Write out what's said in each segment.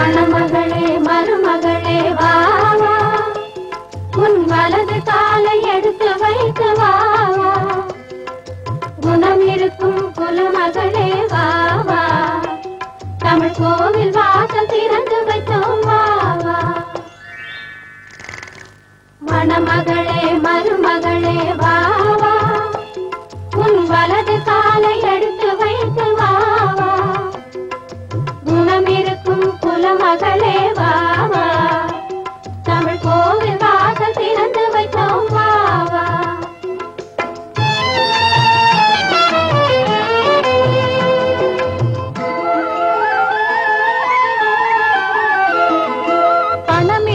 மணமகளே மருமகளே வாவா உன் வலது காலை எடுத்து வைத்து வாவா குணம் இருக்கும் குலமகளே வாவா தமிழ் கோவில் வாசல் திறந்து வைத்தோம் வாவா மணமகளே மருமகளே வாவா உன் வலது காலை எடுத்து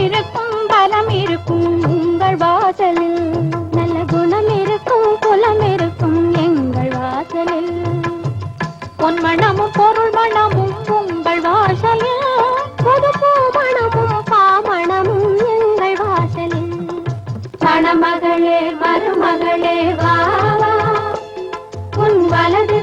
இருக்கும் பலம் இருக்கும் உங்கள் வாசலில். நல்ல குணம் இருக்கும் குலம் இருக்கும் எங்கள் வாசலில். பொன் மனமும் பொருள் மனமும் உங்கள் வாசலில். புது மனமும் பாமணமும் எங்கள் வாசலில். மணமகளே மருமகளே வா. உன் வலது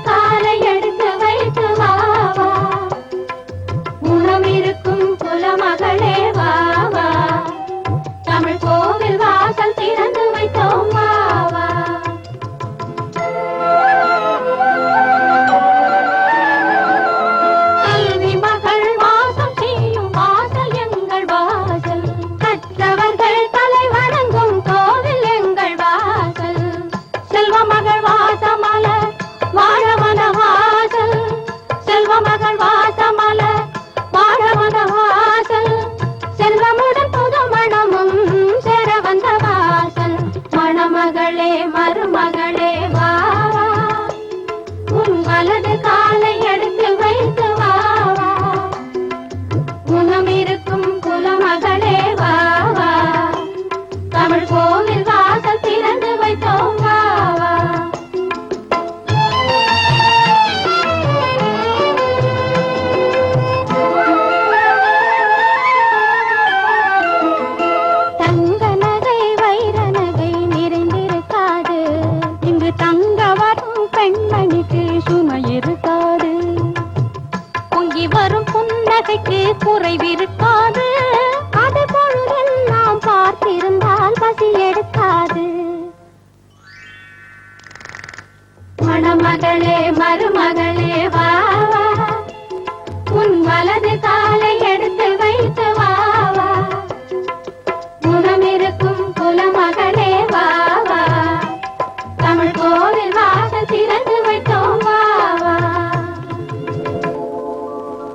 ஓய்விருக்காது அது பொழுதெல்லாம் பார்த்திருந்தால் பசி எடுக்காது. மணமகளே மருமகளே வா உன் வலது காலை எடுத்து வைத்து வா குணமிருக்கும் குலமகளே வா தமிழ்